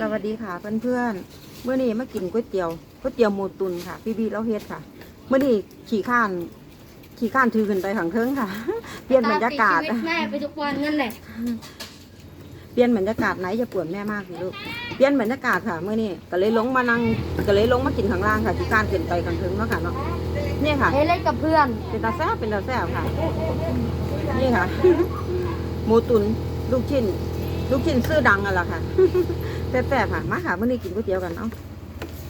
สวัสดีค่ะเพื่อนๆเมื่อนี้มากินก๋วยเตี๋ยวก๋วยเตี๋ยวหมูตุนค่ะ พี่บีเราเฮ็ดค่ะ เมื่อนี้ขี่ข้าน ขี่ข้านถือขึ้นไปขังเทิงค่ะ เปลี่ยนบรรยากาศตมติดชีวิตแม่ไปทุกวันนั่นแหละเปลี่ยนบรรยากาศไหนจะปวดแม่มากเลยลูกเปลี่ยนบรรยากาศค่ะเมื่อนี้ก็เลยลงมานั่งก็เลยลงมากินข้างล่างค่ะขี่ข้านขึ้นไปขังเทิงเนาะค่ะเนาะนี่ค่ะเฮ้ยเล่นกับเพื่อนเป็นตาแซ่บเป็นตาแซ่บค่ะ นี่ค่ะหมูตุนลูกชิ้น ลูกชิ้นซื้อดังอะล่ะค่ะแซ่บๆค่ะ มาค่ะเมื่อนี้กินก๋วยเตี๋ยวกันเนาะ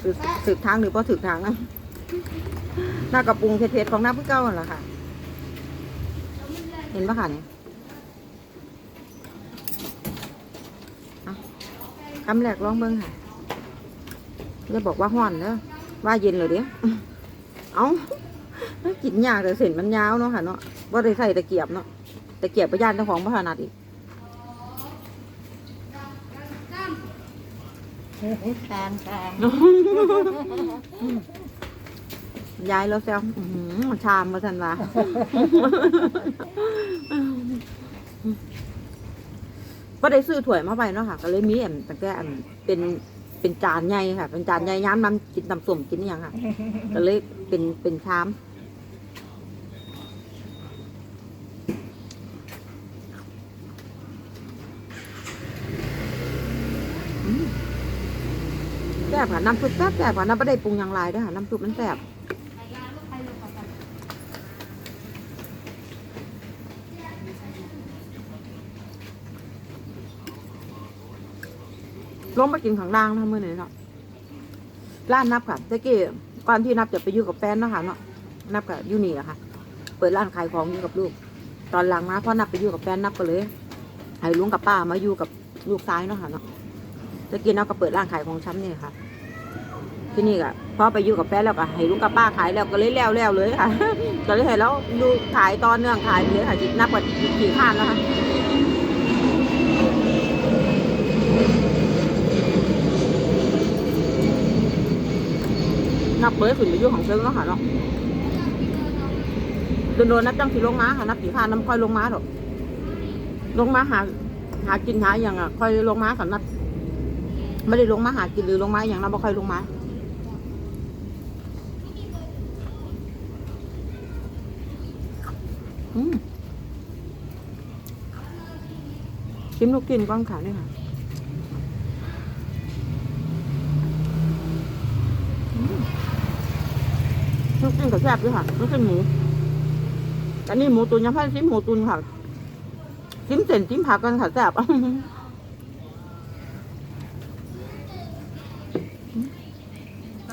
สืบสืบทางหรือพอสืบทางนะหน้ากระปรุงเผ็ดๆของน้ำพึ่งเก้าอะล่ะค่ะ เห็นปะค่ะเนี่ยคำแรกลองเบิ้งค่ะจะบอกว่าห้อนเด้อว่าเย็นเลยเดี๋ยวเอากินยากแต่เส้นมันยาวเนาะค่ะเนาะว่าได้ใส่ตะเกียบเนาะตะเกียบประยานเจ้าของพระถนัดอีก แฟนแฟนยายแล้วแซวอื้อหือชามมาสันวาก็ได้ซื้อถ้วยมาไปเนาะค่ะ ก็เลยมีอันแต่อันเป็นเป็นจานใหญ่ค่ะ เป็นจานใหญ่ย้ำน้ำกินน้ำส้มกินอหย่างค่ะ ก็เลยเป็นเป็นชาม ซ่บค่ะ น้ำซุปแซ่บแซ่บค่ะ น้ำไม่ได้ปรุงอย่างไรด้วยค่ะ น้ำซุปมันแซ่บลงไปกินข้างล่างนะเมื่อไหร่เนาะร้านนับค่ะตะกี้ก่อนที่นับจะไปอยู่กับแฟนเนาะค่ะเนาะ นับกับยูนี่อะค่ะ เปิดร้านขายของอยู่กับลูก ตอนหลังมาพอนับไปอยู่กับแฟนนับก็เลยให้ลุงกับป้ามาอยู่กับลูกซ้ายเนาะค่ะเนาะตะกี้เราก็เปิดร้านขายของช้ำเนี่ยค่ะ ที่นี่ก็พอไปอยู่กับแฟนแล้วก็ให้ลุงกับป้าขายแล้วก็เลยแล้วแล้วเลยค่ะก็เลยให้เราดูขายตอนเนื่องขายไปเลยค่ะจิตนับกว่ากี่ข้านแล้วค่ะนับเปิดขึ้นไปอยู่ของเชิงแล้วค่ะเนาะโดนๆนับจังสิลงมาค่ะนับกี่ข้านน้ำค่อยลงมาหรอกลงมาหา หากินหาอย่างอะค่อยลงมาค่ะนับไม่ได้ลงมาหากินหรือลงมาอย่างนั้นบ่ค่อยลงมาอืม ชิมลูกกินก้อนขาด้วยค่ะอืมลูกกินกับแซ่บด้วยค่ะลูกกินหมูอันนี้หมูตุนยังพันชิมหมูตุนค่ะชิมเส้นชิมผักกันค่ะแซ่บม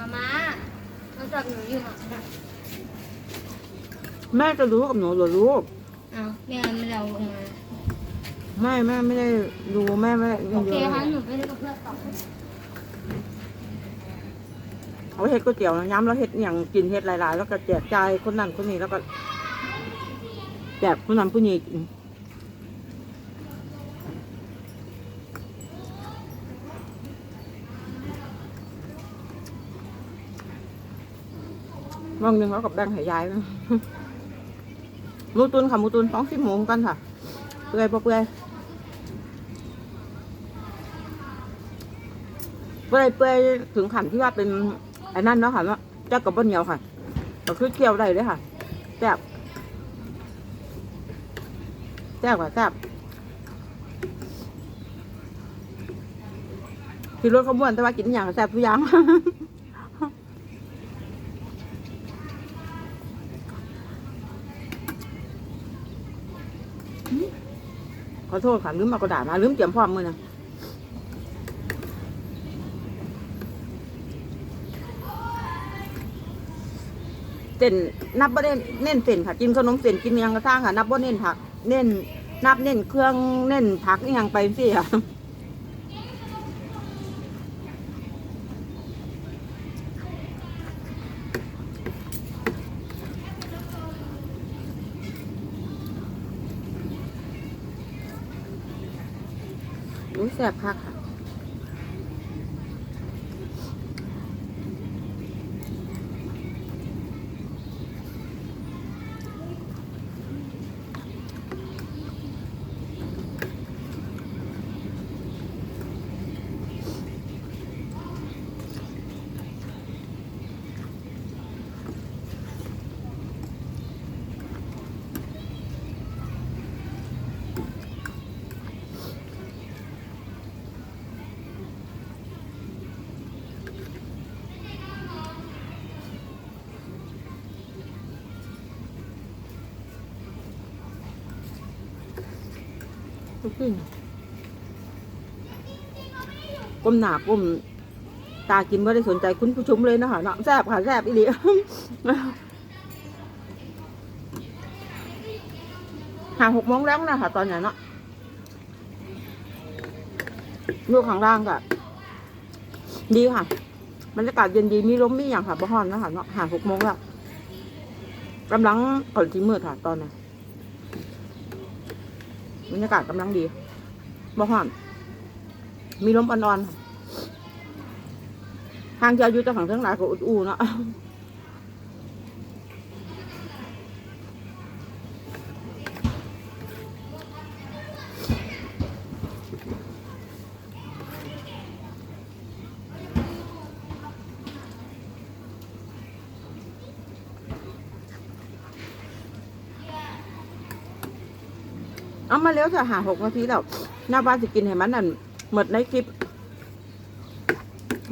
าม่าโทรศัพท์หนูอยู่ไหน แม่จะรู้กับหนูเหรอลูกอ้าวแม่ไม่ได้เอาลงมาแม่แม่ไม่ได้ดูแม่ไม่ได้โอเคดูค่ะหนูไปเล่นกับเพื่อนต่อเอาเฮ็ดก๋วยเตี๋ยวนะย้ำแล้วเฮ็ดอย่างกินเฮ็ดหลายๆ แล้วก็แจกจ่ายคนนั้นคนนี้แล้วก็แจกคนนั้นผู้นี้กินวันหนึ่งเขากับแบ่งให้ยายนะห มูตุนค่ะมูตุนสองสิบหมูกันค่ะ เปื่อยเปื่อยเปื่อยเปื่อยถึงขันที่ว่าเป็นไอ้นั่นเนาะค่ะว่าเจ้ากับบนเหนียวค่ะก็คือเคี่ยวได้เลยค่ะแซ่บแซ่บกว่าแซ่บคือรถขบวนแต่ว่ากินอย่างแซ่บทุกอย่าง ขอโทษค่ะลืมเอากระดาษมาลืมเตรียมพร้อมมือนะเส้นนับบ่ได้เน้นเส้นค่ะกินขนมเส้นกินยังกระซ่างค่ะนับบ่เน้นผัก เน้นนับเน้นเครื่องเน้นผักยังไปสิค่ะ อุ้ยแสบคักค่ะ กสิ่งก้มหนาก้มตากินไม่ได้สนใจคุณผู้ชมเลยนะคะเนาะแซ่บค่ะแซ่บอีหลีห่างหกโมงแล้วนะคะตอนนี้เนาะลูกข้างล่างก็ดีค่ะบรรยากาศเย็นดีมีลมมีอย่างค่ะบ้านนะคะเนาะห่างหกโมงแล้วกำลังก่อนที่มืดค่ะตอนนี้ บรรยากาศกำลังดีบ้านมีลมอ่อนๆทางเจ้าอยู่เจ้าของทั้งหลายก็อุดอูเนาะ เอามาแล้วจะหาหกนาทีแล้วหน้าบ้านจะกินให้มันนั่นหมดในคลิป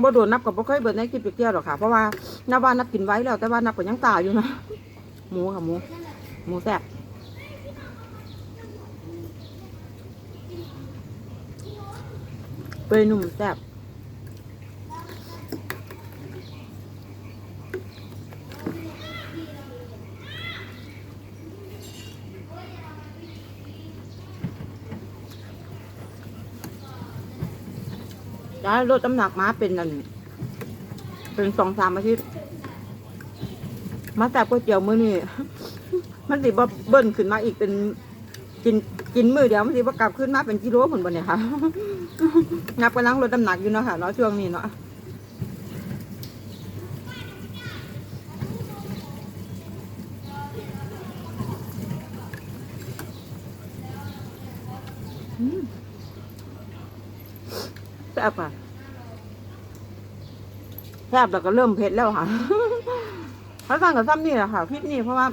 บ่โดนนับกับบ่เคยเบิดในคลิปเกี่ยวหรอกค่ะเพราะว่าหน้าบ้านนับกินไว้แล้วแต่ว่านับกับยังตายอยู่นะหมูค่ะหมูหมูแซ่บเปื่อยนุ่มแซ่บ จะให้ลดน้ำหนักม้าเป็นนั่นเป็นสองสามอาทิตย์มาแต่ก๋วยเตี๋ยวมื้อนี้มันสิบ่เบิ้ลขึ้นมาอีกเป็นกินกินมือเดียวมันสิบ่กลับขึ้นมาเป็นกิโลผลบ่เนี่ยค่ะงับกำลังลดน้ำหนักอยู่เนาะค่ะเนาะช่วงนี้เนาะ ซ่บอะแซ่บแล้วก็เริ่มเผ็ดแล้วค่ะเขาสั่งกับซ้ำนี่แหละค่ะพริกนี่เพราะว่า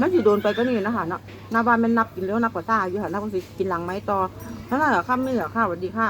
มันสิโดนไปก็นี่นะคะเนาะหน้าบ้านมันนับกินแล้วนับกว่าซ่าอยู่ค่ะนับก็สิกินหลังไม้ต่อถ้าน่าจะข้ามนี่เหรอค่ะสวัสดีค่ะ